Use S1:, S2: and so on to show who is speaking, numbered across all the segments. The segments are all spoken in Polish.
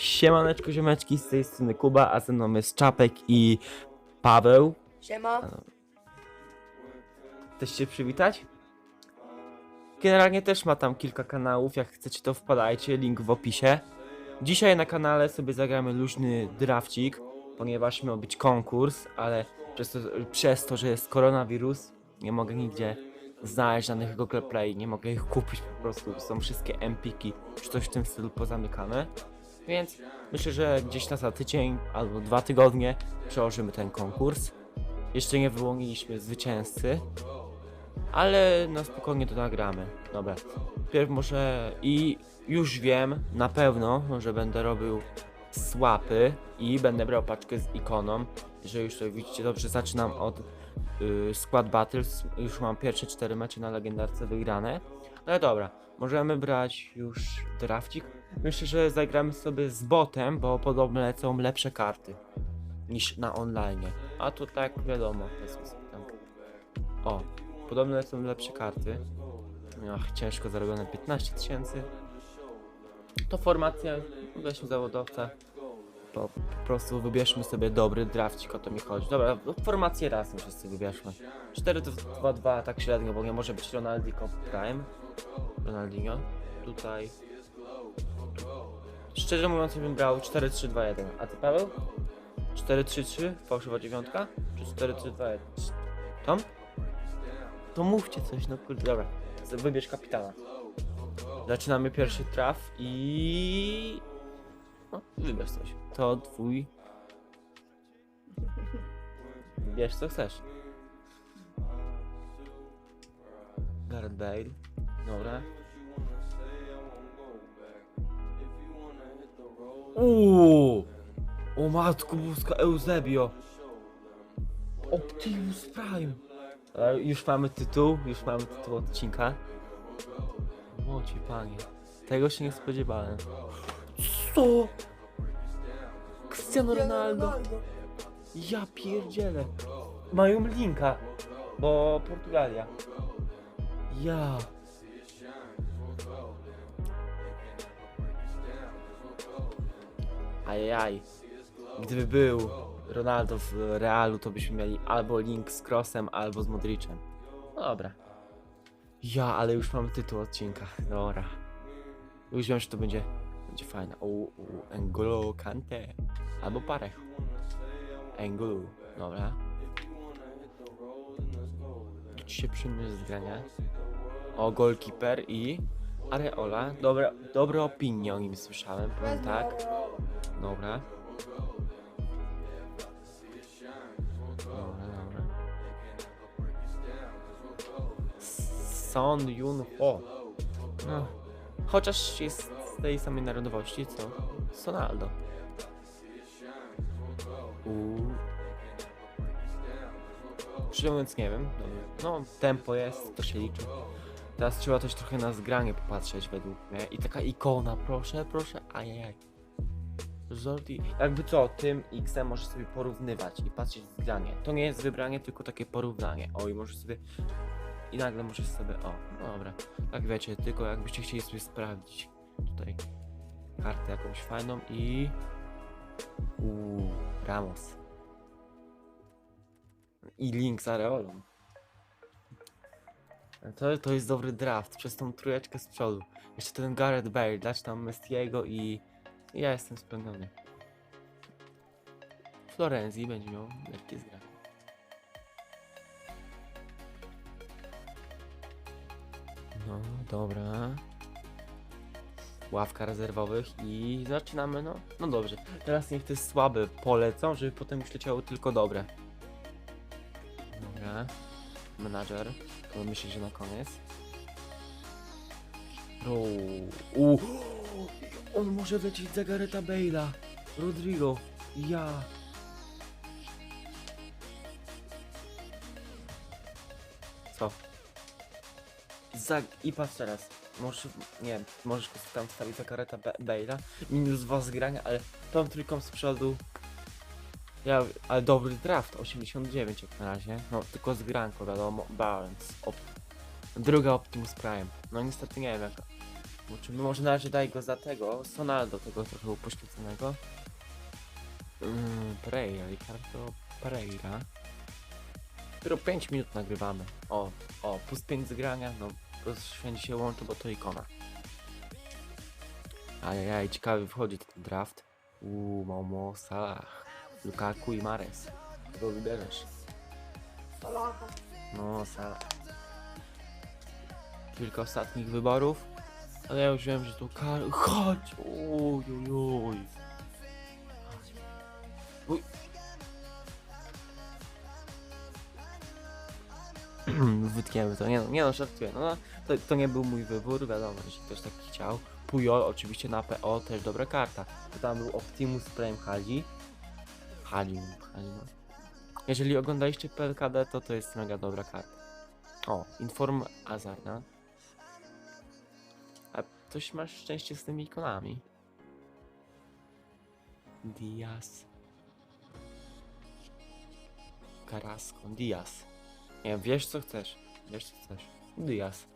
S1: Siemaneczko, ziomeczki, z tej strony Kuba, a ze mną jest Czapek i Paweł.
S2: Siema.
S1: Chcesz się przywitać? Generalnie też ma tam kilka kanałów, jak chcecie to wpadajcie, link w opisie. Dzisiaj na kanale sobie zagramy luźny drafcik, ponieważ miał być konkurs, ale przez to, przez to, że jest koronawirus, nie mogę nigdzie znaleźć żadnych Google Play, nie mogę ich kupić po prostu, są wszystkie empiki czy coś w tym stylu pozamykane. Więc myślę, że gdzieś na za tydzień albo dwa tygodnie przełożymy ten konkurs. Jeszcze nie wyłoniliśmy zwycięzcy, ale na spokojnie to nagramy. Dobra, pierw może i już wiem na pewno, że będę robił słapy i będę brał paczkę z ikoną. Że już tutaj widzicie dobrze, zaczynam od y, Squad Battles. Już mam pierwsze cztery mecze na legendarce wygrane. Ale dobra, możemy brać już drafcik. Myślę, że zagramy sobie z botem, bo podobno lecą lepsze karty niż na online. A tu tak wiadomo, tam. O, podobno lecą lepsze karty. Ach, ciężko zarobione 15 tysięcy. To formacja, weźmy zawodowca. Po, po prostu wybierzmy sobie dobry drafcik, o to mi chodzi. Dobra, formację razem wszyscy wybierzmy. 4-2-2 tak średnio, bo nie może być Ronaldinho Prime. Ronaldinho. Tutaj. Szczerze mówiąc, bym brał 4-3-2-1. A ty Paweł? 4-3-3? Fałszywa dziewiątka? Czy 4-3-2-1? Tom? To mówcie coś, no kurde, dobra. Wybierz kapitana. Zaczynamy pierwszy traf i... No, wybierz coś. To twój... Wiesz co chcesz. Gareth Bale. Dobra. Uuu! O matku boska Eusebio! Optimus Prime! E, już mamy tytuł, już mamy tytuł odcinka. Młoci panie. Tego się nie spodziewałem. Co? Cristiano Ronaldo! Ja pierdzielę. Mają linka, bo Portugalia. Ja. Ajaj. Gdyby był Ronaldo w Realu, to byśmy mieli albo link z Crossem, albo z Modricem. No dobra. Ja, ale już mamy tytuł odcinka. Dobra. Już wiem, że to będzie, będzie fajne. O, o Kante. Albo Parejo. Engolo. Dobra. Ci się przyjmie z grania. O, goalkeeper i Areola. Dobra, dobre opinie o nim słyszałem, powiem tak. Dobra. Son Yun Ho. No. Chociaż jest tej samej narodowości, co Sonaldo. Uuu. Nie wiem. No, tempo jest, to się liczy. Teraz trzeba też trochę na zgranie popatrzeć według mnie. I taka ikona, proszę, proszę, ajajaj. Zordi, jakby co, tym X-em możesz sobie porównywać i patrzeć zgranie. To nie jest wybranie, tylko takie porównanie. O, i możesz sobie... I nagle możesz sobie... O, no dobra. Tak wiecie, tylko jakbyście chcieli sobie sprawdzić tutaj kartę jakąś fajną i... Uuu, Ramos. I link z Areolą. To, to jest dobry draft, przez tą trójeczkę z przodu. Jeszcze ten Gareth Bale, dać tam Mestiego i... i Ja jestem spełniony. Florenzi będzie miał lekkie zgranie. No, dobra. Ławka rezerwowych i zaczynamy, no. No dobrze. Teraz niech te słabe polecą, żeby potem już leciały tylko dobre. Dobra. Menadżer. To myślę, że na koniec. Uuu. On może lecieć za Gareta Bale'a. Rodrigo. Ja. Co? Za... I patrz teraz. Możesz, nie możesz tam wstawić za Gareta Ba- Bale'a. Minus 2 zgrania, ale tą trójką z przodu ja, ale dobry draft, 89 jak na razie. No, tylko z granką, wiadomo, balance. Op druga Optimus Prime. No niestety nie wiem jaka. Zobaczymy, może na razie daj go za tego, Sonaldo, tego trochę upośledzonego. Mm, Pereira, Ricardo Pereira. Dopiero 5 minut nagrywamy. O, o, plus 5 z grania, no, wszędzie się łączy, bo to ikona. Ajajaj, ciekawy wchodzi ten draft. Uuu, Momo, Salah, Lukaku i Mares. Kogo wybierzesz? No, Salah. Kilka ostatnich wyborów. Ale ja już wiem, że to kar... Chodź! Uj, uj, Wytniemy to, nie no, nie no, żartuję. No, to, to nie był mój wybór, wiadomo, jeśli ktoś taki chciał. Pujol oczywiście na PO też dobra karta. To tam był Optimus Prime Hali. Hali, Hali no. Jeżeli oglądaliście PLKD, to to jest mega dobra karta. O, Inform Azarna. A coś masz szczęście z tymi ikonami. Diaz. Carrasco, Diaz. Nie wiesz co chcesz. Wiesz co chcesz. Diaz.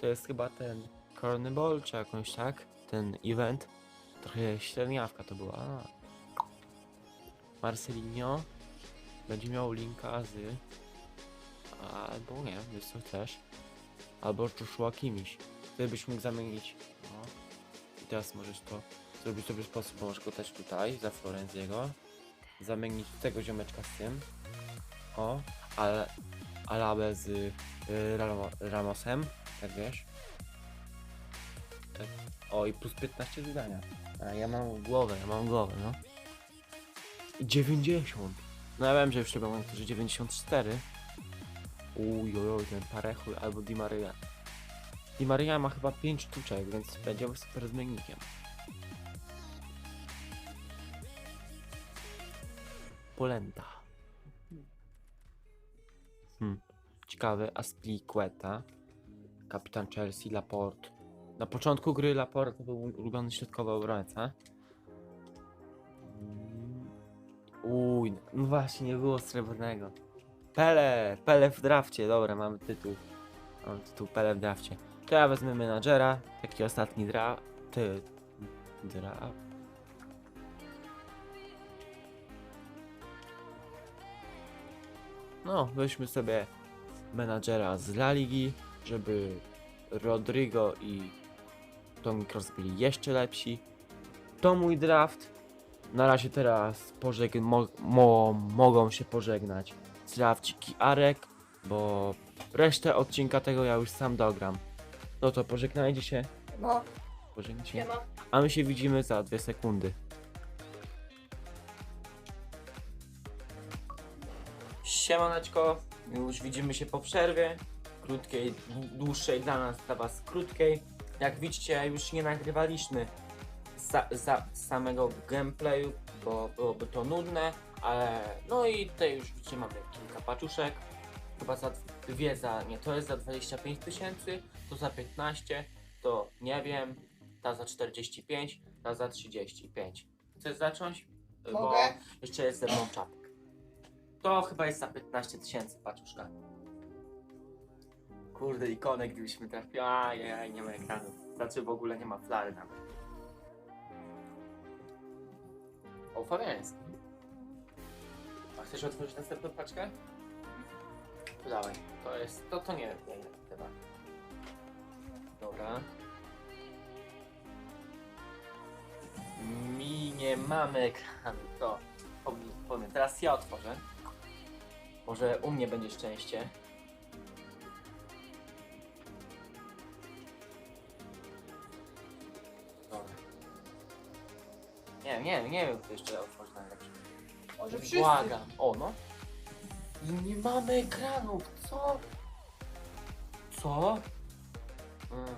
S1: To jest chyba ten Carnival, czy jakąś tak? Ten event. Trochę średniawka to była. Marcelinho. Będzie miał linka z... Albo nie wiesz co chcesz. Albo Joshua Kimiś. Wtedy byś mógł zamienić. No. I teraz możesz to zrobić sobie sposób, bo możesz go też tutaj, za Florenziego. Zamienić tego ziomeczka z tym. O, ale Alabę z y, Ramo, Ramosem, tak wiesz. O, i plus 15 zdania. A ja mam głowę, ja mam głowę, no. I 90. No ja wiem, że już chyba mam że 94. Uj, oj, oj, ten Parechuj albo Di Maria. Di Maria ma chyba 5 sztuczek, więc będzie super zmiennikiem. Polenta. Hmm. Ciekawy, Aspilicueta. Kapitan Chelsea, Laporte. Na początku gry Laporte był ulubiony środkowy obrońca. Mm. Uj, no właśnie, nie było srebrnego. Pele, Pele w drafcie, dobra, mamy tytuł. Mamy tytuł Pele w drafcie. To ja wezmę menadżera, taki ostatni dra... Ty... No, weźmy sobie menadżera z La Ligi, żeby Rodrigo i Tommy Cross byli jeszcze lepsi. To mój draft. Na razie teraz pożeg mo mo mogą się pożegnać Drafcik i Arek, bo resztę odcinka tego ja już sam dogram. No to pożegnajcie się.
S2: No,
S1: Pożegnajcie się. A my się widzimy za dwie sekundy. Siemaneczko, już widzimy się po przerwie. Krótkiej, dłu- dłuższej dla nas, dla was krótkiej. Jak widzicie, już nie nagrywaliśmy za, za samego gameplayu, bo byłoby to nudne, ale no i tutaj już widzicie mamy kilka paczuszek. Chyba za dwie za, nie, to jest za 25 tysięcy, to za 15, to nie wiem, ta za 45, ta za 35. Chcesz zacząć? Bo
S2: Mogę.
S1: jeszcze jest ze mną czapek. To chyba jest za 15 tysięcy paczuszka. Kurde, ikonek gdybyśmy trafili. Ajaj, nie ma ekranu. Znaczy w ogóle nie ma flary tam. O, Fabiański. A chcesz otworzyć następną paczkę? To dawaj. To jest, to, to nie wiem, chyba. Dobra. Mi nie mamy ekranu, to powiem. Teraz ja otworzę. Może u mnie będzie szczęście. Dobra. Nie wiem, nie wiem, nie wiem, kto jeszcze otworzy najlepszy.
S2: Może wszyscy.
S1: Błagam. O, no. I nie mamy ekranów, co? Co? Mm.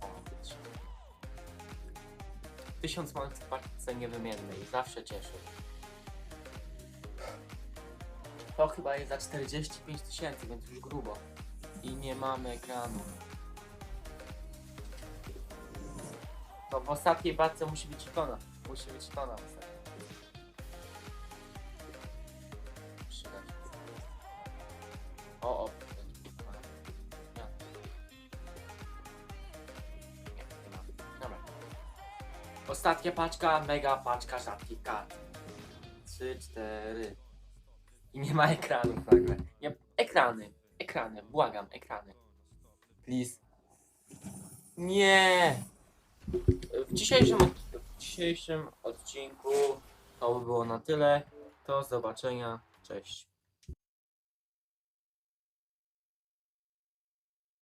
S1: O, patrz. Tysiąc monet w paczce niewymiennej, zawsze cieszy. To chyba jest za 45 tysięcy, więc już grubo. I nie mamy ekranu. To w ostatniej batce musi być ikona. Musi być ikona w ostatniej. O, o. Ostatnia paczka, mega paczka rzadkich kart. 3, 4, i nie ma ekranów nagle. Nie, ekrany, ekrany, błagam, ekrany. Please. Nie! W dzisiejszym, w dzisiejszym odcinku to by było na tyle. Do zobaczenia. Cześć.